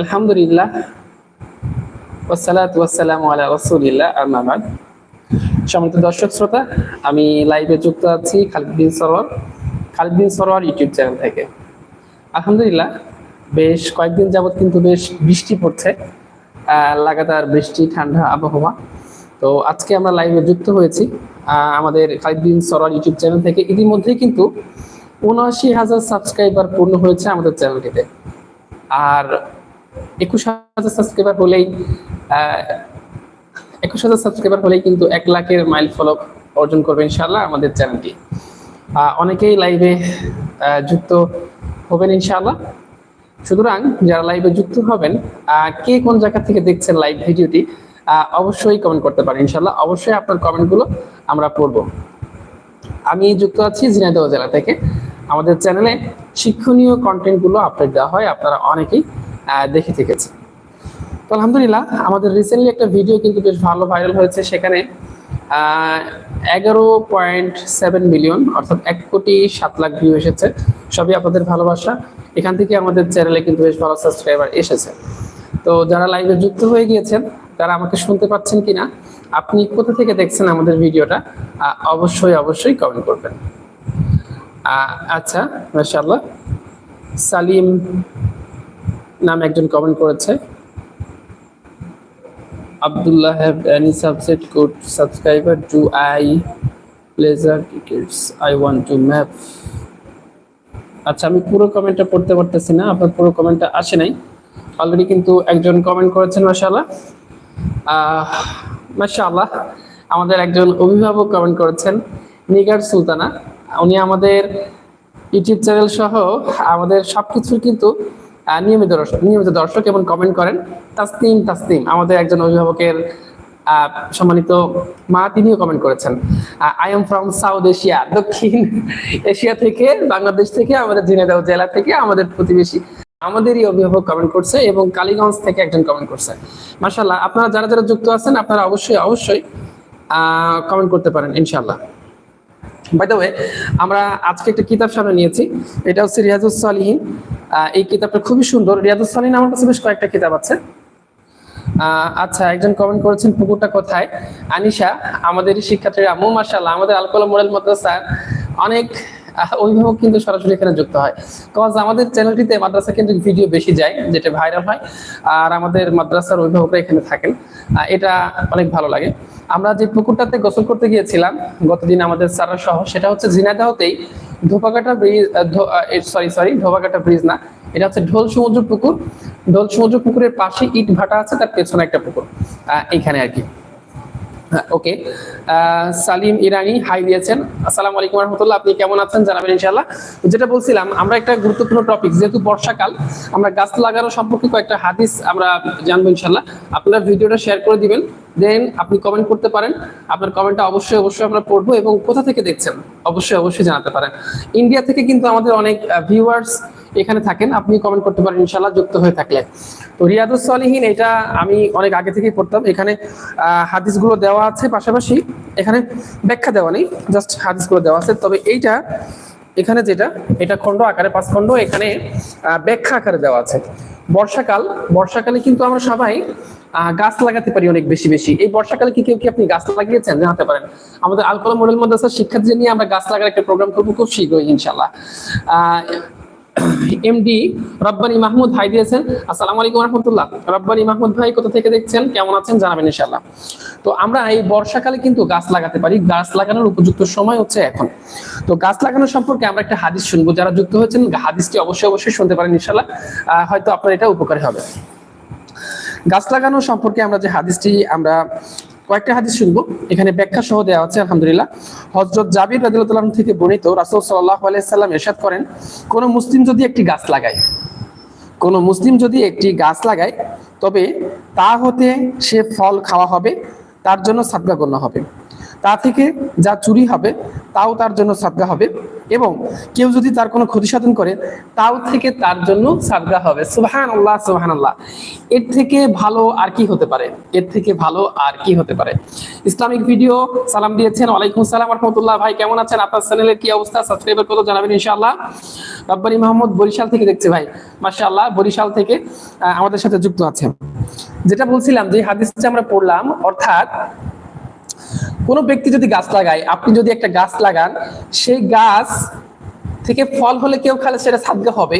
আলহামদুলিল্লাহ। ওয়াসালাত ওয়াসালামু আলা রাসূলিল্লাহ, আম্মা বাদ। সম্মানিত দর্শক শ্রোতা, আমি লাইভে যুক্ত আছি খালিদ সরোয়ার খালিদ সরোয়ার ইউটিউব চ্যানেল থেকে। আলহামদুলিল্লাহ, বেশ কয়েকদিন যাবত কিন্তু বেশ বৃষ্টি পড়ছে লাগাতার বৃষ্টি, ঠান্ডা আবহাওয়া। তো আজকে আমরা লাইভে যুক্ত হয়েছি আমাদের খালিদ বিন সরোয়ার ইউটিউব চ্যানেল থেকে। ইতিমধ্যেই কিন্তু উনআশি হাজার সাবস্ক্রাইবার পূর্ণ হয়েছে আমাদের চ্যানেলটিতে। আর একুশ হাজার সাবস্ক্রাইবার হলেই একুশ হাজার সাবস্ক্রাইবার হলেই কিন্তু এক লাখের মাইল ফলক অর্জন করবে ইনশাল্লাহ আমাদের চ্যানেলটি অনেকেই লাইভে যুক্ত হবেন ইনশাআল্লাহ। সুতরাং যারা লাইভে যুক্ত হবেন কে কোন জায়গা থেকে দেখছেন লাইভ ভিডিওটি অবশ্যই কমেন্ট করতে পারেন ইনশাল্লাহ অবশ্যই আপনার কমেন্টগুলো আমরা পড়ব। আমি যুক্ত আছি ঝিনাইদহ জেলা থেকে। আমাদের চ্যানেলে শিক্ষণীয় কন্টেন্টগুলো আপলোড দেওয়া হয়। আপনারা অনেকেই দেখে থেকেছেন তো আলহামদুলিল্লাহ, আমাদের রিসেন্টলি একটা ভিডিও কিন্তু বেশ ভালো ভাইরাল হয়েছে সেখানে এগারো পয়েন্ট সেভেন মিলিয়ন অর্থাৎ এক কোটি সাত লাখ ভিউ এসেছে। সবই আপনাদের ভালোবাসা। এখান থেকে আমাদের চ্যানেলে কিন্তু বেশ ভালো সাবস্ক্রাইবার এসেছে। তো যারা লাইভে যুক্ত হয়ে গিয়েছেন, তারা আমাকে শুনতে পাচ্ছেন কিনা, আপনি কোথা থেকে দেখছেন আমাদের ভিডিওটা অবশ্যই অবশ্যই কমেন্ট করবেন। আচ্ছা মাশাআল্লাহ। সালিম নামে একজন কমেন্ট করেছে। Abdullah have any subset code subscriber? Do I pleasure tickets? I want to map. আচ্ছা আমি পুরো কমেন্টটা পড়তে পারতেছি না আপনার পুরো কমেন্টটা আসে নাই। অলরেডি কিন্তু একজন কমেন্ট করেছেন মাশাআল্লাহ। মাশাআল্লাহ আমাদের একজন অভিভাবক কমেন্ট করেছেন নিগার সুলতানা। উনি আমাদের ইউটিউব চ্যানেল সহ আমাদের সবকিছুর কিন্তু আহ, নিয়মিত দর্শক নিয়মিত দর্শক এবং কমেন্ট করেন, তাসনিম তাসনিম, আমাদের একজন অভিভাবকের সম্মানিত মা, তিনিও কমেন্ট করেছেন। I am from South Asia দক্ষিণ এশিয়া থেকে, বাংলাদেশ থেকে, আমাদের ঝিনাইদহ জেলা থেকে, আমাদের প্রতিবেশী, আমাদেরই অভিভাবক কমেন্ট করছে এবং কালীগঞ্জ থেকে একজন কমেন্ট করছে। মাশাল্লাহ আপনারা যারা যারা যুক্ত আছেন, আপনারা অবশ্যই অবশ্যই কমেন্ট করতে পারেন ইনশাল্লাহ বাই আমরা আজকে একটা কিতাব সামনে নিয়েছি। এটা হচ্ছে রিয়াজুস সালিহীন। এই কিতাবটা খুবই সুন্দর। রিয়াজুস সালিহীন আমার কাছে বেশ কয়েকটা কিতাব আছে। আচ্ছা একজন কমেন্ট করেছেন, পুকুরটা কোথায়? আনিশা আমাদের শিক্ষার্থীরা আম্মু মাশাআল্লাহ আমাদের আলকোলা মডেল মাদ্রাসা অনেক অভিভাবক কিন্তু সরাসরি এখানে যুক্ত হয়। কজ আমাদের চ্যানেলটিতে মাদ্রাসা কেন্দ্রিক ভিডিও বেশি যায়, যেটা ভাইরাল হয়, আর আমাদের মাদ্রাসার অভিভাবকরা এখানে থাকেন। এটা অনেক ভালো লাগে। আমরা যে পুকুরটাতে গোসল করতে গিয়েছিলাম, গতদিন আমাদের স্যারের সহ, সেটা হচ্ছে ঝিনাইদহতেই Dhopakata bridge sorry sorry Dhopakata bridge না, এটা হচ্ছে ঢোল সমুদ্র পুকুর। ঢোল সমুদ্র পুকুরের পাশে ইট ভাটা আছে, তার পেছনে একটা পুকুর এখানে আর কি। ওকে। সালিম ইরানি, হাই দিয়েছেন। আসসালামু আলাইকুম রহমতুল্লাহ, আপনি কেমন আছেন জানাবেন ইনশাআল্লাহ। যেটা বলছিলাম, আমরা একটা গুরুত্বপূর্ণ টপিক যেহেতু বর্ষাকাল, আমরা গাছ লাগানো সম্পর্কে কয়েকটা হাদিস আমরা জানব ইনশাআল্লাহ। আপনারা ভিডিওটা শেয়ার করে দিবেন দেন আপনি কমেন্ট করতে পারেন। আপনার কমেন্টটা অবশ্যই অবশ্যই আমরা পড়ব এবং কোথা থেকে দেখছেন, অবশ্যই অবশ্যই জানাতে পারেন। ইন্ডিয়া থেকে কিন্তু আমাদের অনেক ভিউয়ার্স এখানে থাকেন, আপনি কমেন্ট করতে পারেন, ইনশাআল্লাহ যুক্ত হয়ে থাকলে। তো রিয়াদুস সলিহীন, এটা আমি অনেক আগে থেকেই পড়তাম। এখানে হাদিসগুলো দেওয়া আছে পাশাপাশি, এখানে ব্যাখ্যা দেওয়া নেই জাস্ট হাদিসগুলো দেওয়া আছে। তবে এইটা, এখানে যেটা, এটা খণ্ড আকারে, পাঁচ খণ্ড, এখানে ব্যাখ্যা আকারে দেওয়া আছে। বর্ষাকাল, বর্ষাকালে কিন্তু আমরা সবাই গাছ লাগাতে পারি অনেক বেশি বেশি। এই বর্ষাকালে কি কেউ কি আপনি গাছ লাগিয়েছেন? জানাতে পারেন। আমাদের আলকলা মডেল মাদ্রাসার শিক্ষার্থীদের নিয়ে আমরা গাছ লাগার একটা প্রোগ্রাম করব খুব শীঘ্রই ইনশাল্লাহ এমডি রব্বানি মাহমুদ ভাই দিয়েছেন। আসসালামু আলাইকুম রহমতুল্লাহ। রব্বানি মাহমুদ ভাই কোথা থেকে দেখছেন? কেমন আছেন? জানাবেন ইনশাল্লাহ তো আমরা এই বর্ষাকালে কিন্তু গাছ লাগাতে পারি। গাছ লাগানোর উপযুক্ত সময় হচ্ছে এখন। তো গাছ লাগানো সম্পর্কে আমরা একটা হাদিস শুনব। যারা যুক্ত হয়েছেন হাদিসটি অবশ্যই অবশ্যই শুনতে পারেন ইনশাল্লাহ আহ, হয়তো আপনার এটা উপকারী হবে। গাছ লাগানো সম্পর্কে আমরা যে হাদিসটি আমরা কয়েকটা হাদিস শুনব। এখানে ব্যাখ্যা সহ দেওয়া আছে, আলহামদুলিল্লাহ। হজরত জাবির আনহু থেকে বর্ণিত রাসুল সাল্লাল্লাহু আলাইহি সাল্লাম ইরশাদ করেন, কোনো মুসলিম যদি একটি গাছ লাগায়, কোনো মুসলিম যদি একটি গাছ লাগায়, তবে তা হতে সে ফল খাওয়া হবে, তার জন্য সাদগা গণ্য হবে। তা থেকে যা চুরি হবে, তাও তার জন্য সাদগা হবে। এবং কেউ যদি তার কোনো ক্ষতি সাধন করে, তাও থেকে তার জন্য সাদগা হবে। সুবাহান আল্লাহ সুবাহান আল্লাহ এর থেকে ভালো আর কি হতে পারে? এর থেকে ভালো আর কি হতে পারে? ইসলামিক ভিডিও, সালাম দিয়েছেন, ওয়ালাইকুম সালাম রহমতুল্লাহ। ভাই, কেমন আছেন? আপনার চ্যানেলের কি অবস্থা? সাবস্ক্রাইবার করে জানাবেন ইনশাআল্লাহ? রব্বানি মাহমুদ বরিশাল থেকে দেখছে ভাই। মাশাআল্লাহ, বরিশাল থেকে আমাদের সাথে যুক্ত আছে যেটা বলছিলাম যে, হাদিসটা আমরা পড়লাম, অর্থাৎ কোন ব্যক্তি যদি গাছ লাগায়, আপনি যদি একটা গাছ লাগান, সেই গাছ থেকে ফল হলে কেউ খালে সেটা সাদগা হবে।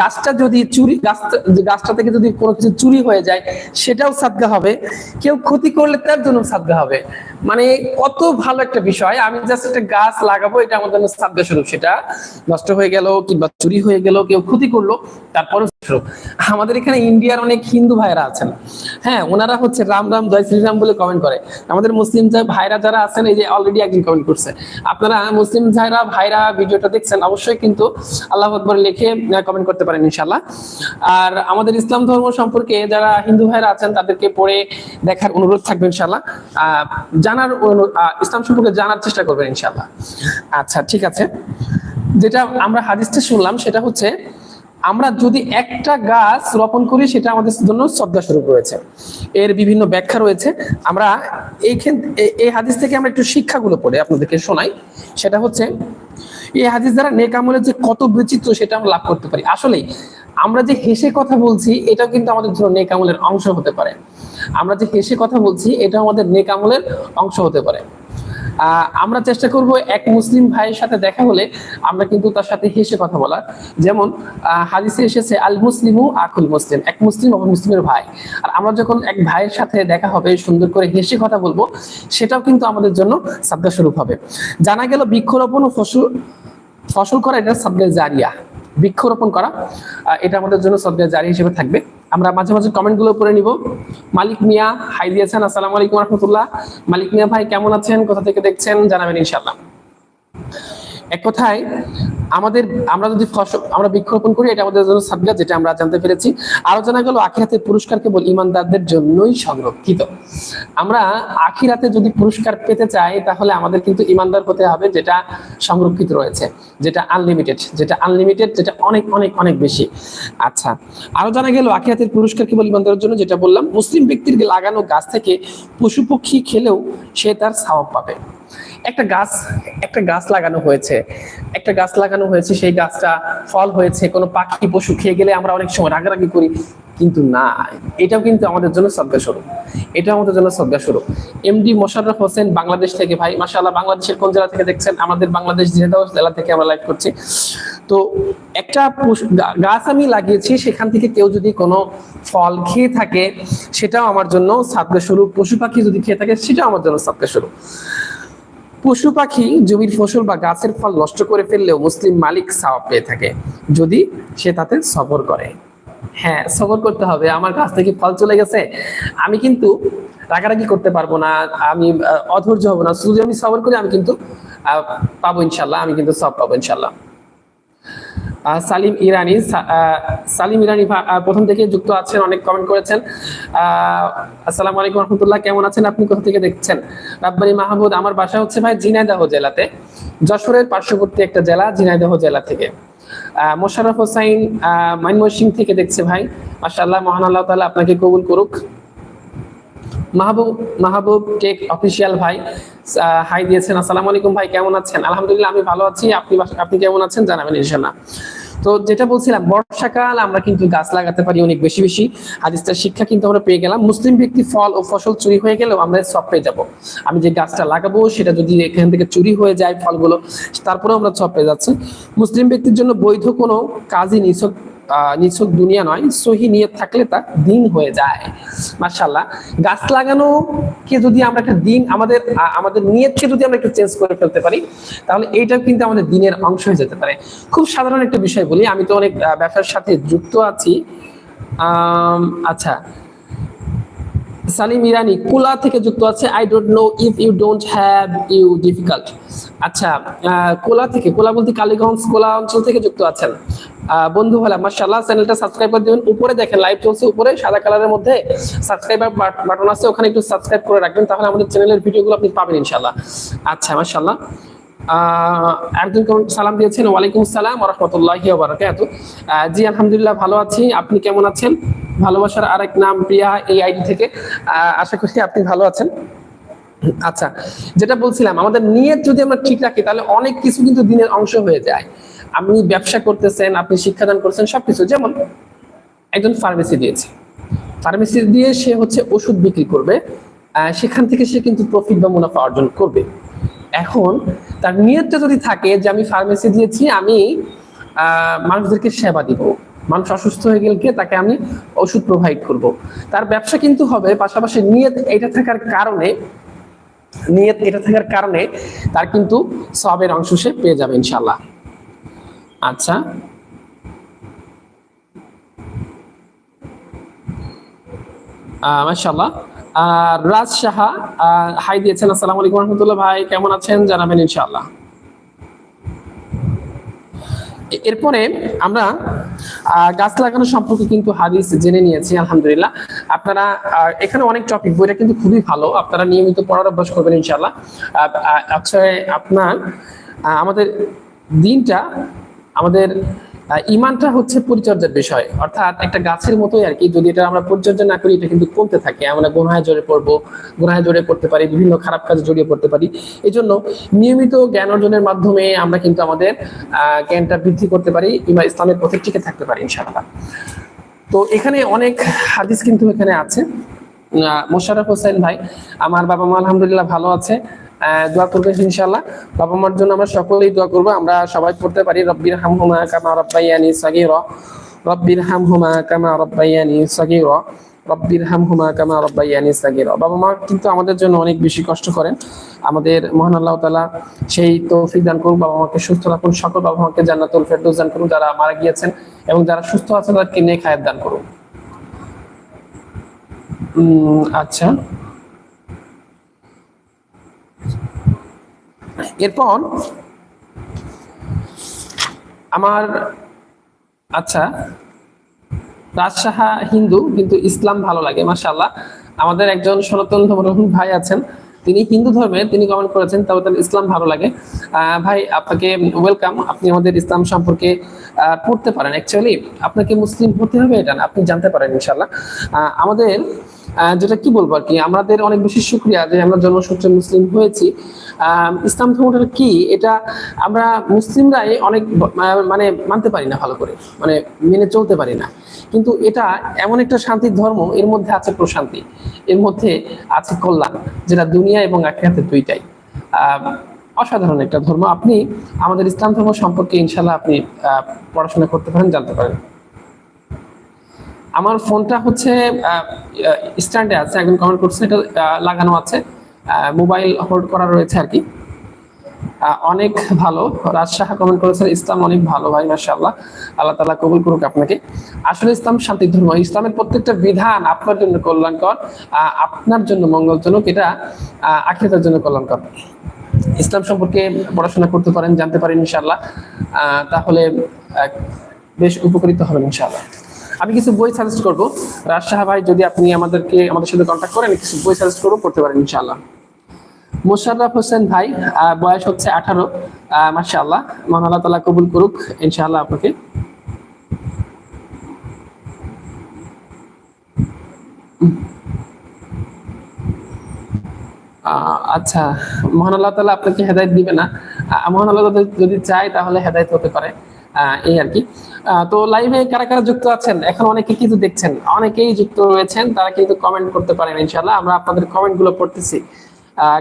গাছটা যদি চুরি গাছটা গাছটা থেকে যদি কোনো কিছু চুরি হয়ে যায়, সেটাও সাদগা হবে। কেউ ক্ষতি করলে তার জন্য সাদগা হবে। মানে কত ভালো একটা বিষয়। আমি জাস্ট একটা গাছ লাগাবো, এটা আমার জন্য সাদগা স্বরূপ। সেটা নষ্ট হয়ে গেল কিংবা চুরি হয়ে গেল, কেউ ক্ষতি করল তারপরে স্বরূপ। আমাদের এখানে ইন্ডিয়ার অনেক হিন্দু ভাইরা আছেন। হ্যাঁ ওনারা হচ্ছে রাম রাম, জয় শ্রীরাম বলে কমেন্ট করে। আমাদের মুসলিম ভাইরা যারা আছেন, এই যে অলরেডি একজন কমেন্ট করছে। আপনারা মুসলিম ভাইরা ভাইরা ভিডিওটা দেখছেন, অবশ্যই কিন্তু আল্লাহ আকবর লিখে কমেন্ট করতে পারেন ইনশাল্লাহ আর আমাদের ইসলাম ধর্ম সম্পর্কে যারা হিন্দু ভাইরা আছেন, তাদেরকে পড়ে দেখার অনুরোধ থাকবে ইনশাল্লাহ জানার ইসলাম সম্পর্কে জানার চেষ্টা করবেন ইনশাল্লাহ আচ্ছা ঠিক আছে। যেটা আমরা হাদিসটা শুনলাম, সেটা হচ্ছে, আমরা যদি একটা গাছ রোপণ করি, সেটা আমাদের জন্য শ্রদ্ধা স্বরূপ রয়েছে। এর বিভিন্ন ব্যাখ্যা রয়েছে। আমরা এইখান এই হাদিস থেকে আমরা একটু শিক্ষাগুলো পড়ে আপনাদেরকে শোনাই। সেটা হচ্ছে এই হাদিস দ্বারা নেক আমলের যে কত বিচিত্র সেটা আমরা লাভ করতে পারি। আসলেই, আমরা যে হেসে কথা বলছি, এটাও কিন্তু আমাদের জন্য নেক আমলের অংশ হতে পারে। আমরা যে হেসে কথা বলছি এটা আমাদের নেক আমলের অংশ হতে পারে। আমরা চেষ্টা করব এক মুসলিম ভাইয়ের সাথে দেখা হলে আমরা কিন্তু তার সাথে হেসে কথা বলার। যেমন হাদিসে এসেছে, আল মুসলিমু আকুল মুসলিম এক মুসলিম অপর মুসলিমের ভাই। আর আমরা যখন এক ভাইয়ের সাথে দেখা হবে, সুন্দর করে হেসে কথা বলব, সেটাও কিন্তু আমাদের জন্য সাবদা স্বরূপ হবে। জানা গেল বৃক্ষরোপণ ও ফসল ফসল করা এটা সাবদা জারিয়া। বৃক্ষরোপণ করা এটা আমাদের জন্য সাবদা জারি হিসেবে থাকবে। আমরা মাঝে মাঝে কমেন্টগুলো পড়ে নিব। মালিক মিয়া, হাই দিয়েছেন, আসসালামু আলাইকুম রহমতুল্লাহ। মালিক মিয়া ভাই, কেমন আছেন? কোথা থেকে দেখছেন? জানাবেন ইনশাল্লাহ এক কথায়, আমাদের, আমরা যদি ফসল আমরা বৃক্ষরোপণ করি, এটা আমাদের জন্য সাদগা যেটা আমরা জানতে পেরেছি। আরও জানা গেল আখিরাতের পুরস্কার কেবল ইমানদারদের জন্যই সংরক্ষিত। আমরা আখিরাতে যদি পুরস্কার পেতে চাই, তাহলে আমাদের কিন্তু ইমানদার হতে হবে, যেটা সংরক্ষিত রয়েছে, যেটা আনলিমিটেড যেটা আনলিমিটেড যেটা অনেক অনেক অনেক বেশি। আচ্ছা আরও জানা গেল, আখিরাতের পুরস্কার কেবল ইমানদারের জন্য, যেটা বললাম, মুসলিম ব্যক্তির লাগানো গাছ থেকে পশু পক্ষী খেলেও সে তার সাওয়াব পাবে। একটা গাছ একটা গাছ লাগানো হয়েছে। একটা গাছ লাগানো হয়েছে, সেই গাছটা ফল হয়েছে, কোনো পাখি, পশু খেয়ে গেলে আমরা অনেক সময় রাগারাগি করি। কিন্তু না, এটাও কিন্তু আমাদের জন্য শ্রদ্ধা স্বরূপ এটা আমাদের জন্য শ্রদ্ধা স্বরূপ এমডি মোশাররফ হোসেন বাংলাদেশ থেকে, ভাই, মাশাআল্লাহ, বাংলাদেশের কোন জেলা থেকে দেখছেন? আমাদের বাংলাদেশ ঝিনাইদহ জেলা থেকে আমরা লাইভ করছি। তো একটা গাছ আমি লাগিয়েছি, সেখান থেকে কেউ যদি কোনো ফল খেয়ে থাকে, সেটাও আমার জন্য সাদগা স্বরূপ পশু পাখি যদি খেয়ে থাকে, সেটাও আমার জন্য সাদগা স্বরূপ পশু পাখি জমির ফসল বা গাছের ফল নষ্ট করে ফেললেও মুসলিম মালিক সাওয়াব পেয়ে থাকে যদি সে তাতে সফর করে। হ্যাঁ সফর করতে হবে। আমার গাছ থেকে ফল চলে গেছে। আমি কিন্তু রাগারাগি করতে পারব না, আমি অধৈর্য হব না। শুধু আমি সবর করি, আমি কিন্তু পাবো ইনশাল্লাহ, আমি কিন্তু সব পাবো ইনশাল্লাহ। সালিম ইরানি সালিম ইরানি প্রথম থেকে যুক্ত আছেন, অনেক কমেন্ট করেছেন। আসসালামু আলাইকুম রহমতুল্লাহ, কেমন আছেন আপনি? কোথা থেকে দেখছেন? রাব্বানি মাহমুদ, আমার বাসা হচ্ছে ভাই ঝিনাইদহ জেলাতে। যশোরের পার্শ্ববর্তী একটা জেলা, ঝিনাইদহ জেলা থেকে। মোশাররফ হোসাইন ময়মনসিং থেকে দেখছে ভাই। মাশাআল্লাহ, মহান আল্লাহ তাআলা আপনাকে কবুল করুক। মাহবুব মাহবুব টেক অফিসিয়াল ভাই হাই দিয়েছেন। আসসালামু আলাইকুম ভাই, কেমন আছেন? আলহামদুলিল্লাহ, আমি ভালো আছি। আপনি আপনি কেমন আছেন? জানাবেন ইনশাআল্লাহ। তো যেটা বলছিলাম, বর্ষাকাল আমরা কিন্তু গাছ লাগাতে পারি অনেক বেশি বেশি। হাদিসটার শিক্ষা কিন্তু আমরা পেয়ে গেলাম। মুসলিম ব্যক্তি ফল ও ফসল চুরি হয়ে গেলেও আমরা সব পেয়ে যাব। আমি যে গাছটা লাগাবো, সেটা যদি এখান থেকে চুরি হয়ে যায় ফলগুলো, তারপরেও আমরা সব পেয়ে যাচ্ছি। মুসলিম ব্যক্তির জন্য বৈধ কোনো কাজই নিছক নিছক দুনিয়া নয়, সহি নিয়ত থাকলে তা দিন হয়ে যায়। মার্শাল্লাহ গাছ লাগানো কে যদি আমরা একটা দিন আমাদের আমাদের নিয়তকে যদি আমরা একটু চেঞ্জ করে ফেলতে পারি, তাহলে এইটাও কিন্তু আমাদের দিনের অংশ হয়ে যেতে পারে। খুব সাধারণ একটা বিষয় বলি, আমি তো অনেক ব্যবসার সাথে যুক্ত আছি। আচ্ছা সালিম ইরানি কুলা থেকে যুক্ত আছে। I don't know if you don't have you difficult আচ্ছা কোলা থেকে কোলা বলতে কালীগঞ্জ কোলা অঞ্চল থেকে যুক্ত আছেন। বন্ধু হলে মাশাআল্লাহ চ্যানেলটা সাবস্ক্রাইব করে দিবেন। উপরে দেখেন লাইভ চলছে উপরে সাদা কালারের মধ্যে সাবস্ক্রাইবার বাটন আছে ওখানে একটু সাবস্ক্রাইব করে রাখবেন তাহলে আমাদের চ্যানেলের ভিডিওগুলো আপনি পাবেন ইনশাআল্লাহ। আচ্ছা মাশাআল্লাহ। আহ, একজন সালাম দিয়েছেন? ওয়ালাইকুম আসসালাম রহমতুল্লাহ বারাকাতু জি আলহামদুলিল্লাহ ভালো আছি। আপনি কেমন আছেন? ভালোবাসার আরেক নাম প্রিয়া এই আইডি থেকে। আশা করি আপনি ভালো আছেন। আচ্ছা যেটা বলছিলাম, আমাদের নিয়ত যদি আমরা ঠিক রাখি, তাহলে অনেক কিছু কিন্তু দিনের অংশ হয়ে যায়। আপনি ব্যবসা করতেছেন, আপনি শিক্ষাদান করছেন, সবকিছু। যেমন একজন ফার্মেসি দিয়েছে। ফার্মেসি দিয়ে সে হচ্ছে ওষুধ বিক্রি করবে। সেখান থেকে সে কিন্তু প্রফিট বা মুনাফা অর্জন করবে। এখন তার নিয়তটা যদি থাকে যে আমি ফার্মেসি দিয়েছি, আমি মানুষদেরকে সেবা দিব। মানুষ অসুস্থ হয়ে গেলে তাকে আমি ওষুধ প্রোভাইড করব। তার ব্যবসা কিন্তু হবে, পাশাপাশি নিয়ত এটা থাকার কারণে, নিয়ত এটা থাকার কারণে তার কিন্তু সবের অংশ সে পেয়ে যাবে ইনশাল্লাহ আচ্ছা। আর রাজ সাহা হাই দিয়েছেন, আসসালামু আলাইকুম রহমতুল্লাহ ভাই, কেমন আছেন? জানাবেন ইনশাআল্লাহ। এ- এরপরে আমরা গাছ লাগানো সম্পর্কে কিন্তু হাদিস জেনে নিয়েছি, আলহামদুলিল্লাহ। আপনারা এখানে অনেক টপিক বইটা কিন্তু খুবই ভালো। আপনারা নিয়মিত পড়ার অভ্যাস করবেন ইনশাল্লাহ আচ্ছা আপনার আমাদের দিনটা আমাদের ইমানটা হচ্ছে পরিচর্যার বিষয়। অর্থাৎ একটা গাছের মতোই আর কি। যদি এটা আমরা পরিচর্যা না করি, এটা কিন্তু কমতে থাকে। আমরা গুনায় জড়ে পড়ব, গুনায় জড়ে পড়তে পারি, বিভিন্ন খারাপ কাজে জড়িয়ে পড়তে পারি। এই জন্য নিয়মিত জ্ঞান অর্জনের মাধ্যমে আমরা কিন্তু আমাদের জ্ঞানটা বৃদ্ধি করতে পারি, কিংবা ইসলামের পথে টিকে থাকতে পারি, ইনশাআল্লাহ। তো এখানে অনেক হাদিস কিন্তু এখানে আছে। মোশারফ হোসেন ভাই, আমার বাবা মা আলহামদুলিল্লাহ ভালো আছে। দোয়া করবেন ইনশাআল্লাহ। বাবা মার জন্য আমরা সকলেই দোয়া করব। আমরা সবাই পড়তে পারি, রব্বির হামহুমা কামা রব্বাইয়ানি সাগীরা। রব্বির হামহুমা কামা রব্বাইয়ানি সাগীরা। রব্বির হামহুমা কামা রব্বাইয়ানি সাগীরা। বাবা মা কিন্তু আমাদের জন্য অনেক বেশি কষ্ট করেন। আমাদের মহান আল্লাহ তাআলা সেই তৌফিক দান করুন বাবা মাকে সুস্থ রাখুন, সকল বাবা মাকে জান্নাতুল ফেরদৌস দান করুন যারা মারা গিয়েছেন এবং যারা সুস্থ আছেন তাদেরকে নেক হায়াত দান করুন আচ্ছা। এরপর আমার আচ্ছা রাজশাহা হিন্দু, কিন্তু ইসলাম ভালো লাগে, মাশাআল্লাহ। আমাদের একজন সনাতন ধর্ম ভাই আছেন। তিনি হিন্দু ধর্মের তিনি কমেন্ট করেছেন, তবে তার ইসলাম ভালো লাগে। ভাই, আপনাকে ওয়েলকাম আপনি আমাদের ইসলাম সম্পর্কে পড়তে পারেন। অ্যাকচুয়ালি আপনাকে মুসলিম হতে হবে এটা আপনি জানতে পারেন ইনশাল্লাহ আমাদের যেটা কি বলব আর কি? আমাদের অনেক বেশি শুক্রিয়া যে আমরা জন্মসূত্রে মুসলিম হয়েছি। ইসলাম ধর্মটা কি? এটা আমরা মুসলিমরাই অনেক মানে মানতে পারি না ভালো করে। মানে মেনে চলতে পারি না। কিন্তু এটা এমন একটা শান্তির ধর্ম, এর মধ্যে আছে প্রশান্তি, এর মধ্যে আছে কল্যাণ, যেটা দুনিয়া এবং আখিরাতের দুইটাই। অসাধারণ একটা ধর্ম। আপনি আমাদের ইসলাম ধর্ম সম্পর্কে ইনশাল্লাহ আপনি পড়াশোনা করতে পারেন, জানতে পারেন। আমার ফোনটা হচ্ছে স্ট্যান্ডে আছে, একজন কমেন্ট করছে, এটা লাগানো আছে। মোবাইল হোল্ড করা রয়েছে আর কি। অনেক ভালো। রাজশাহ কমেন্ট করেছেন, ইসলাম অনেক ভালো ভাই, মাশাআল্লাহ। আল্লাহ তালা কবুল করুক আপনাকে। আসলে ইসলাম শান্তির ধর্ম, ইসলামের প্রত্যেকটা বিধান আপনার জন্য কল্যাণকর আপনার জন্য মঙ্গলজনক, এটা আখিরাতের জন্য কল্যাণকর। ইসলাম সম্পর্কে পড়াশোনা করতে পারেন, জানতে পারেন ইনশাল্লাহ তাহলে বেশ উপকৃত হবেন, ইনশাআল্লাহ। আমি কিছু বই সাজেস্ট করব। রাজশাহ ভাই, যদি আপনি আমাদেরকে, আমাদের সাথে কন্ট্যাক্ট করেন কিছু বই সাজেস্ট করব, পড়তে পারেন, ইনশাআল্লাহ। মোশাররফ হোসেন ভাই বয়স হচ্ছে আঠারো। মাশাআল্লাহ। মহান আল্লাহ তালা কবুল করুক, ইনশাআল্লাহ আপনাকে। আচ্ছা মহান আল্লাহ তালা আপনাকে হেদায়ত দিবে না। মহান আল্লাহ যদি চায় তাহলে হেদায়ত হতে পারে। এই আর কি। তো লাইভে কারা কারা যুক্ত আছেন? এখন অনেকে কিন্তু দেখছেন। অনেকেই যুক্ত রয়েছেন, তারা কিন্তু কমেন্ট করতে পারেন ইনশাল্লাহ আমরা আপনাদের কমেন্টগুলো পড়তেছি।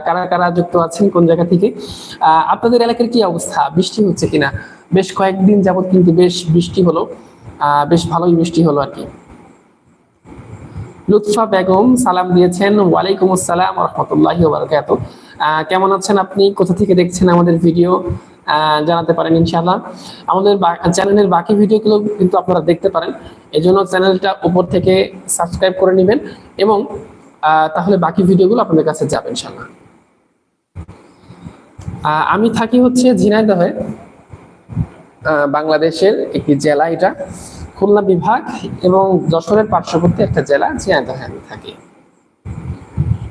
কারা কারা যুক্ত আছেন, কোন জায়গা থেকে? আপনাদের এলাকার কি অবস্থা? বৃষ্টি হচ্ছে কিনা? বেশ কয়েকদিন যাবৎ কিন্তু বেশ বৃষ্টি হলো। বেশ ভালোই বৃষ্টি হলো আর কি। লুৎফা বেগম সালাম দিয়েছেন, ওয়ালাইকুম আসসালাম রহমতুল্লাহি বারকাত কেমন আছেন আপনি? কোথা থেকে দেখছেন আমাদের ভিডিও জানাতে পারেন ইনশাআল্লাহ। আমাদের চ্যানেলের বাকি ভিডিওগুলো কিন্তু আপনারা দেখতে পারেন। এই জন্য চ্যানেলটা উপর থেকে সাবস্ক্রাইব করে নেবেন এবং তাহলে বাকি ভিডিওগুলো আপনাদের কাছে যাবে ইনশাআল্লাহ। আমি থাকি হচ্ছে ঝিনাইদহে বাংলাদেশের একটি জেলা এটা। খুলনা বিভাগ এবং যশোরের পার্শ্ববর্তী একটা জেলা ঝিনাইদহে আমি থাকি।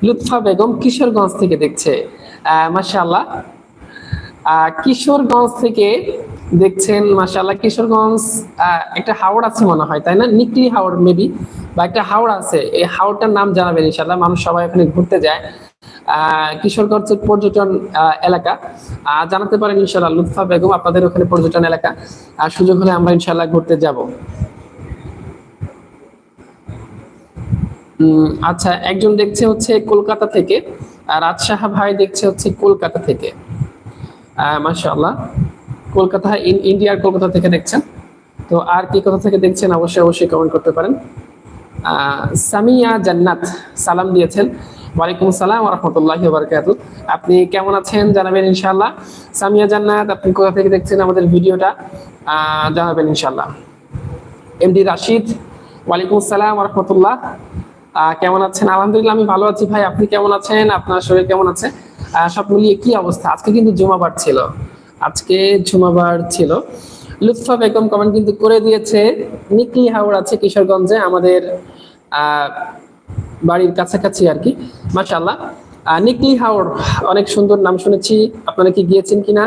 লুৎফা বেগম কিশোরগঞ্জ থেকে দেখছে। মাশাআল্লাহ। আহ, কিশোরগঞ্জ থেকে দেখছেন, মাশাআল্লাহ, কিশোরগঞ্জ একটা হাওড় আছে মনে হয়, তাই না? নিকলি হাওড় মেবি বা একটা হাওড় আছে। এই হাওড়টার নাম জানাবেন ইনশাল্লাহ মানুষ সবাই ওখানে ঘুরতে যায়। কিশোরগঞ্জ পর্যটন এলাকা। জানাতে পারেন ইনশাল্লাহ লুৎফা বেগম, আপনাদের ওখানে পর্যটন এলাকা। আর সুযোগ হলে আমরা ইনশাল্লাহ ঘুরতে যাব। আচ্ছা একজন দেখছে হচ্ছে কলকাতা থেকে, আর রাজশাহ ভাই দেখছে হচ্ছে কলকাতা থেকে। মাশাআল্লাহ। কলকাতা, ইন ইন্ডিয়ার কলকাতা থেকে দেখছেন। তো আর কি কোথা থেকে দেখছেন অবশ্যই অবশ্যই কমেন্ট করতে পারেন। সামিয়া জান্নাত সালাম দিয়েছেন। ওয়ালাইকুম সালাম রহমতুল্লাহ বারকাতু। আপনি কেমন আছেন জানাবেন ইনশাল্লাহ সামিয়া জান্নাত, আপনি কোথা থেকে দেখছেন আমাদের ভিডিওটা? জানাবেন ইনশাআল্লাহ। এমডি রাশিদ, ওয়ালাইকুম আসসালাম রহমতুল্লাহ। কেমন আছেন? আলহামদুলিল্লাহ আমি ভালো আছি ভাই। আপনি কেমন আছেন? আপনার শরীর কেমন আছে? সব মিলিয়ে কি অবস্থা? আজকে কিন্তু জুমাবার ছিল। আজকে জুমাবার ছিল। লুৎফা বেগম কমেন্ট কিন্তু করে দিয়েছে নিকলি হাওড় আছে কিশোরগঞ্জে আমাদের বাড়ির কাছাকাছি আর কি। মাশাল্লাহ আহ, নিকলি হাওড় অনেক সুন্দর নাম শুনেছি। আপনারা কি গিয়েছেন কিনা?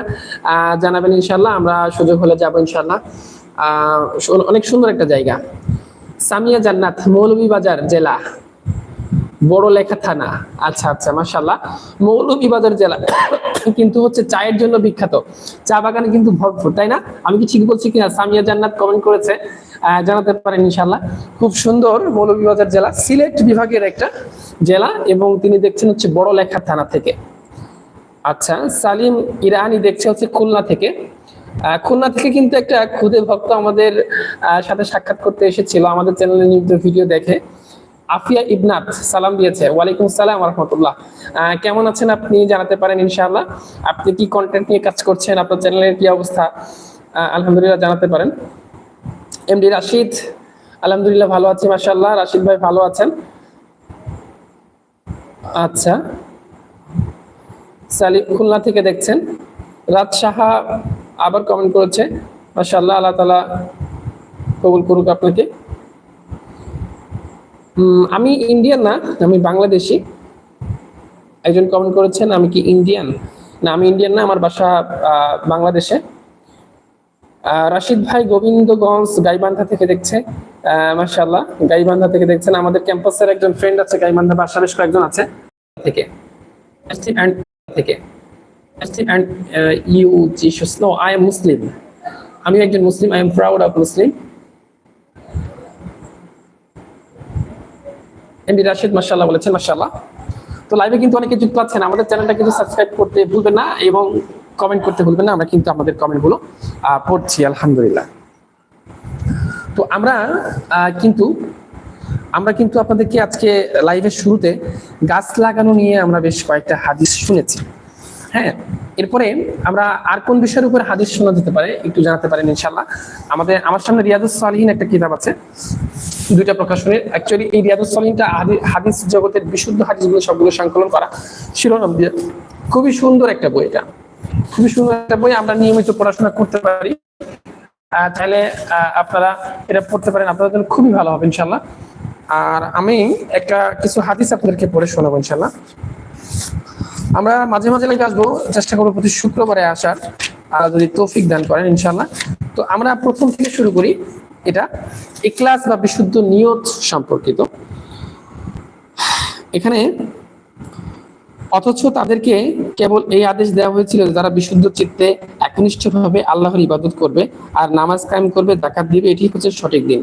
জানাবেন ইনশাল্লাহ আমরা সুযোগ হলে যাব ইনশাল্লাহ অনেক সুন্দর একটা জায়গা। সামিয়া জান্নাত, মৌলভীবাজার জেলা, বড় লেখা থানা। আচ্ছা আচ্ছা মাশাল্লাহ মৌলভীবাজার জেলা, কিন্তু হচ্ছে চায়ের জন্য বিখ্যাত। চা বাগানে কিন্তু ভরপুর, তাই না? আমি কি ঠিক বলছি কিনা? সামিয়া জান্নাত কমেন্ট করেছে জানাতে পারেন ইনশাল্লাহ খুব সুন্দর মৌলভীবাজার জেলা, সিলেট বিভাগের একটা জেলা, এবং তিনি দেখছেন হচ্ছে বড় লেখা থানা থেকে। আচ্ছা সালিম ইরানি দেখছে হচ্ছে খুলনা থেকে। খুলনা থেকে কিন্তু একটা খুদে ভক্ত আমাদের সাথে সাক্ষাৎ করতে এসেছিল, আমাদের চ্যানেলে নিয়মিত ভিডিও দেখে। আফিয়া ইবনাত, সালাম দিয়েছে। ওয়ালাইকুম সালাম রহমতুল্লাহ কেমন আছেন আপনি? জানাতে পারেন ইনশাআল্লাহ। আপনি কি কন্টেন্ট নিয়ে কাজ করছেন? আপনার চ্যানেলের কি অবস্থা? আলহামদুলিল্লাহ জানাতে পারেন। এমডি রাশিদ, আলহামদুলিল্লাহ ভালো আছি, মাশাআল্লাহ। রাশিদ ভাই ভালো আছেন? আচ্ছা। খুলনা থেকে দেখছেন। রাত সাহা আবার কমেন্ট করেছে। মাশাআল্লাহ, আল্লাহ তালা কবুল করুক আপনাকে। আমি ইন্ডিয়ান না, আমি বাংলাদেশি। একজন কমেন্ট করেছেন, আমি কি ইন্ডিয়ান না, আমি ইন্ডিয়ান না, আমার বাসা বাংলাদেশে। রাশিদ ভাই গোবিন্দগঞ্জ, গাইবান্ধা থেকে দেখছে। মাশাল্লাহ গাইবান্ধা থেকে দেখছেন। আমাদের ক্যাম্পাসের একজন ফ্রেন্ড আছে, গাইবান্ধা বাসা বেশ কয়েকজন আছে। থেকে। থেকে। And you Jesus no I am Muslim আমি একজন মুসলিম I am proud of Muslim MD Rashid মাশাআল্লাহ বলেছেন মাশাআল্লাহ তো লাইভে কিন্তু অনেকে যুক্ত আছেন, আমাদের চ্যানেলটা কিন্তু সাবস্ক্রাইব করতে ভুলবেন না এবং কমেন্ট করতে ভুলবেন না, আমরা কিন্তু আমাদের কমেন্টগুলো পড়ছি, আলহামদুলিল্লাহ। তো আমরা কিন্তু আমরা কিন্তু আপনাদেরকে আজকে লাইভের শুরুতে গাছ লাগানো নিয়ে আমরা বেশ কয়েকটা হাদিস শুনেছি। হ্যাঁ এরপরে আমরা আর কোন বিষয়ের উপর হাদিস শোনা যেতে পারে একটু জানাতে পারেন ইনশাল্লাহ আমাদের, আমার সামনে রিয়াদুস সালিহিন একটা কিতাব আছে। দুইটা প্রকাশনের অ্যাকচুয়ালি এই রিয়াদুস সালিহিনটা হাদি- হাদিস জগতের বিশুদ্ধ হাদিসগুলো সবগুলো সংকলন করা শিরোনাম দিয়ে। খুবই সুন্দর একটা বই এটা। খুবই সুন্দর একটা বই, আমরা নিয়মিত পড়াশোনা করতে পারি। চাইলে আপনারা এটা পড়তে পারেন, আপনাদের জন্য খুবই ভালো হবে ইনশাল্লাহ আর আমি একটা কিছু হাদিস আপনাদেরকে পড়ে শোনাবো ইনশাল্লাহ আমরা মাঝে মাঝে লাইভে আসব, চেষ্টা করব প্রতি শুক্রবারে আসার, আর যদি তৌফিক দান করেন ইনশাল্লাহ তো আমরা প্রথম থেকে শুরু করি, এটা ইকলাস বা বিশুদ্ধ নিয়ত সম্পর্কিত। এখানে অথচ তাদেরকে কেবল এই আদেশ দেওয়া হয়েছিল যে তারা বিশুদ্ধ চিত্তে একনিষ্ঠভাবে আল্লাহর ইবাদত করবে আর নামাজ কায়েম করবে জাকাত দিবে, এটি হচ্ছে সঠিক দিন।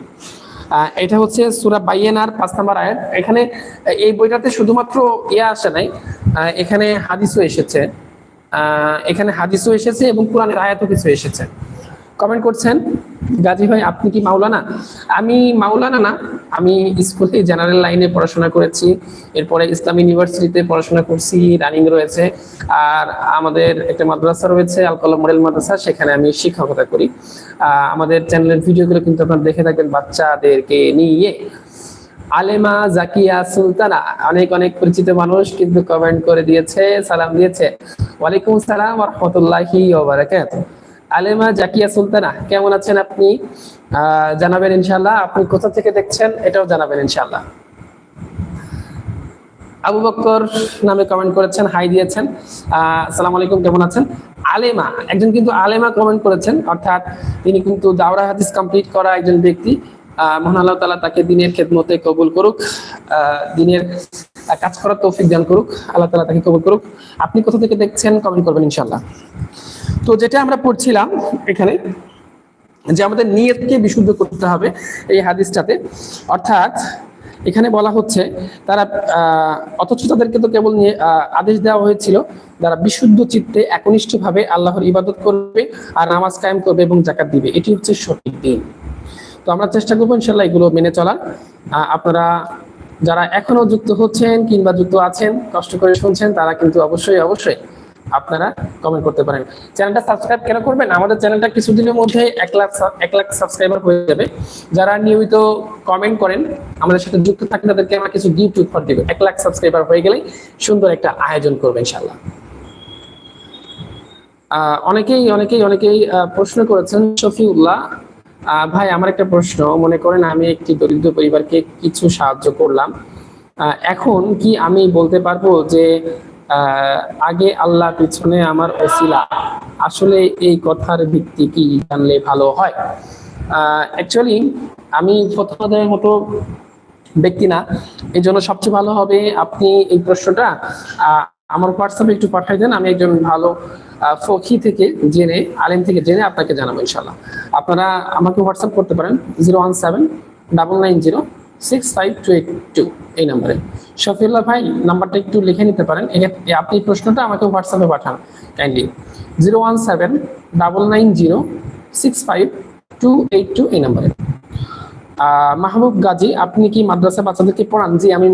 এটা হচ্ছে সুরা বাইয়েনার পাঁচ নাম্বার আয়াত। এখানে এই বইটাতে শুধুমাত্র ইয়া আসে নাই এখানে হাদিসও এসেছে এখানে হাদিসও এসেছে এবং কোরআনের আয়াতও কিছু এসেছে। কমেন্ট করছেন, গাজী ভাই, আপনি কি মাওলানা? আমি মাওলানা না, আমি স্কুলে জেনারেল লাইনে পড়াশোনা করেছি, এরপরে ইসলাম ইউনিভার্সিটিতে পড়াশোনা করছি রানিং রয়েছে, আর আমাদের একটা মাদ্রাসা রয়েছে, আলকলম মডেল মাদ্রাসা, সেখানে আমি শিক্ষকতা করি। আমাদের চ্যানেলের ভিডিওগুলো কিন্তু আপনারা দেখে থাকবেন বাচ্চাদেরকে নিয়ে। আলেমা জাকিয়া সুলতানা, অনেক অনেক পরিচিত মানুষ কিন্তু কমেন্ট করে দিয়েছে, সালাম দিয়েছে। ওয়ালাইকুম সালাম রহমতুল্লাহি ওবারাকাতুহু আলেমা জাকিয়া সুলতানা কেমন আছেন আপনি? জানাবেন ইনশাল্লাহ আপনি কোথা থেকে দেখছেন এটাও জানাবেন ইনশাল্লাহ আবু বক্কর নামে কমেন্ট করেছেন হাই দিয়েছেন। আহ, আলাইকুম কেমন আছেন? আলেমা একজন কিন্তু আলেমা কমেন্ট করেছেন অর্থাৎ তিনি কিন্তু দাওরা হাদিস কমপ্লিট করা একজন ব্যক্তি। আহ, মহান আল্লাহ তালা তাকে দিনের খেদমতে কবুল করুক। আহ, দিনের কাজ করার তৌফিক দান করুক, আল্লাহ তালা তাকে কবুল করুক। আপনি কোথা থেকে দেখছেন কমেন্ট করবেন ইনশাল্লাহ তো যেটা আমরা পড়ছিলাম এখানে, যে আমাদের নিয়তকে বিশুদ্ধ করতে হবে এই হাদিসটাতে। অর্থাৎ এখানে বলা হচ্ছে, তারা অথচ তাদেরকে তো কেবল নিয়ে আদেশ দেওয়া হয়েছিল, তারা বিশুদ্ধ চিত্তে একনিষ্ঠভাবে আল্লাহর ইবাদত করবে আর নামাজ কায়েম করবে এবং জাকাত দিবে। এটি হচ্ছে সঠিক দিন। তো আমরা চেষ্টা করব ইনশাল্লাহ এগুলো মেনে চলার। আপনারা যারা এখনও যুক্ত হচ্ছেন কিংবা যুক্ত আছেন, কষ্ট করে শুনছেন, তারা কিন্তু অবশ্যই অবশ্যই আপনারা কমেন্ট করতে পারেন। চ্যানেলটা সাবস্ক্রাইব কেন করবেন? আমাদের চ্যানেলটা কিছুদিনের মধ্যে এক লাখ এক লাখ সাবস্ক্রাইবার হয়ে যাবে। যারা নিয়মিত কমেন্ট করেন, আমাদের সাথে যুক্ত থাকেন তাদেরকে আমরা কিছু গিফট উপহার দিব। এক লাখ সাবস্ক্রাইবার হয়ে গেলেই সুন্দর একটা আয়োজন করবেন ইনশাল্লাহ অনেকেই অনেকেই অনেকেই প্রশ্ন করেছেন, শফিউল্লাহ ভাই, আমার একটা প্রশ্ন। মনে করেন আমি একটি দরিদ্র পরিবারকে কিছু সাহায্য করলাম। এখন কি আমি বলতে পারব যে আগে আল্লাহ পিছনে আমার ওসিলা, আসলে এই কথার ভিত্তি কি জানলে ভালো হয়? অ্যাকচুয়ালি আমি প্রথমদের মতো ব্যক্তি না। এই জন্য সবচেয়ে ভালো হবে আপনি এই প্রশ্নটা আমার হোয়াটসঅ্যাপে একটু পাঠাই দেন। আমি একজন ভালো ফকি থেকে জেনে, আলেম থেকে জেনে আপনাকে জানাব ইনশাল্লাহ আপনারা আমাকে হোয়াটসঅ্যাপ করতে পারেন zero one seven double nine zero six five two eight two এই নাম্বারে। শফিউল্লাহ ভাই, নাম্বারটা একটু লিখে নিতে পারেন আপনি প্রশ্নটা আমাকে হোয়াটসঅ্যাপে পাঠান kindly zero one seven double nine zero six five two eight two এই নাম্বারে। মাহবুব গাজী, আপনি কি মাদ্রাসায় বাচ্চাদেরকে পড়ান? জি, আমি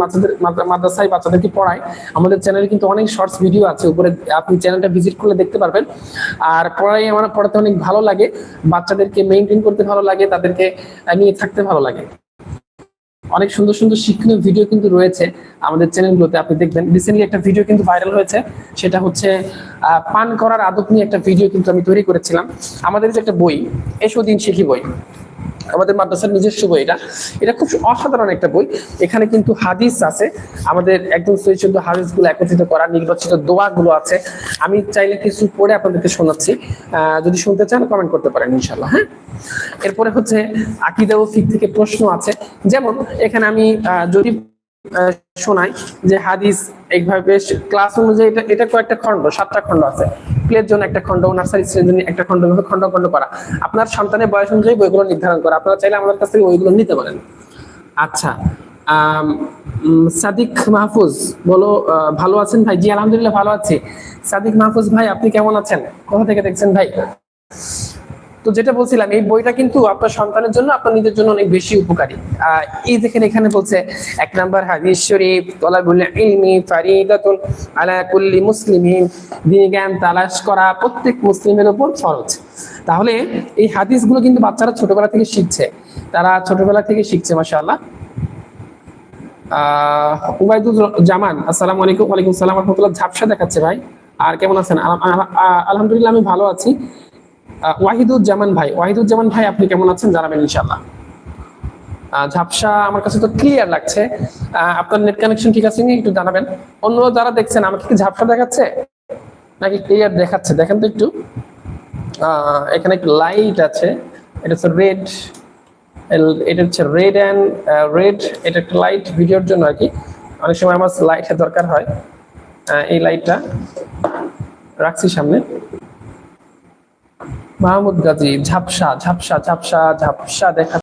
মাদ্রাসায় বাচ্চাদেরকে পড়াই। আমাদের চ্যানেলে কিন্তু অনেক শর্টস ভিডিও আছে, উপরে আপনি চ্যানেলটা ভিজিট করলে দেখতে পারবেন। আর পড়াই আমার, পড়াতে অনেক ভালো লাগে। বাচ্চাদেরকে মেনটেন করতে ভালো লাগে, তাদেরকে নিয়ে থাকতে ভালো লাগে। অনেক সুন্দর সুন্দর শিক্ষণীয় ভিডিও কিন্তু রয়েছে আমাদের চ্যানেলগুলোতে আপনি দেখবেন। রিসেন্টলি একটা ভিডিও কিন্তু ভাইরাল হয়েছে, সেটা হচ্ছে পান করার আদব নিয়ে একটা ভিডিও কিন্তু আমি তৈরি করেছিলাম। আমাদের যে একটা বই এসো দিন শিখি বই। আমাদের মাদ্রাসার নিজস্ব বই এটা। এটা খুব অসাধারণ একটা বই। এখানে কিন্তু হাদিস আছে। আমাদের একদম সৈচুদ্ধ হাদিসগুলো একত্রিত করা, নির্বাচিত দোয়া গুলো আছে। আমি চাইলে কিছু পড়ে আপনাদেরকে শোনাচ্ছি। যদি শুনতে চান কমেন্ট করতে পারেন ইনশাল্লাহ হ্যাঁ? এরপরে হচ্ছে আকিদা ও ফিক থেকে প্রশ্ন আছে। যেমন, এখানে আমি যদি শোনাই যে হাদিস এইভাবে ক্লাস অনুযায়ী এটা কয়েকটা খণ্ড, সাতটা খণ্ড আছে। প্লের জন্য একটা খণ্ড, নার্সারি শ্রেণির জন্য একটা খণ্ড খণ্ড খণ্ড করা। আপনার সন্তানের বয়স অনুযায়ী বইগুলো নির্ধারণ করা। আপনারা চাইলে আমাদের কাছ থেকে ওইগুলো নিতে পারেন। আচ্ছা সাদিক মাহফুজ বলো ভালো আছেন ভাই? জি, আলহামদুলিল্লাহ ভালো আছি। সাদিক মাহফুজ ভাই, আপনি কেমন আছেন? কোথা থেকে দেখছেন ভাই? তো যেটা বলছিলাম, এই বইটা কিন্তু আপনার সন্তানের জন্য, আপনার নিজের জন্য অনেক বেশি উপকারী। এই দেখেন এখানে বলছে, এক নাম্বার হাদিস শরীফ, তলাবুল ইলমি ফারিদাতুন আলা কুল্লি মুসলিমিন দিনী জ্ঞান তালাশ করা প্রত্যেক মুসলিমের উপর ফরজ। তাহলে এই হাদিসগুলো কিন্তু বাচ্চারা ছোটবেলা থেকে শিখছে। তারা ছোটবেলা থেকে শিখছে, মাশাআল্লাহ। আহ উবাইদুল জামান, আসসালামু আলাইকুম, ওয়ালাইকুম সালাম, রহমতুল্লাহ, ঝাপসা দেখাচ্ছে ভাই। আর কেমন আছেন? আলহামদুলিল্লাহ, আমি ভালো আছি। ওয়াহিদুজ্জামান ভাই ওয়াহিদুজ্জামান ভাই, আপনি কেমন আছেন? জানাবেন ইনশাল্লাহ ঝাপসা আমার কাছে তো ক্লিয়ার লাগছে। আপনার নেট কানেকশন ঠিক আছে একটু জানাবেন। অন্য যারা দেখছেন, আমাকে কি ঝাপসা দেখাচ্ছে? নাকি ক্লিয়ার দেখাচ্ছে? দেখেন তো একটু। এখানে একটু লাইট আছে। এটা হচ্ছে রেড এটা হচ্ছে রেড অ্যান্ড রেড এটা একটা লাইট ভিডিওর জন্য আর কি। অনেক সময় আমার লাইটের দরকার হয়। এই লাইটটা রাখছি সামনে। মাহমুদ গাজী ঝাপসা ঝাপসা ঝাপসা ঝাপসা দেখা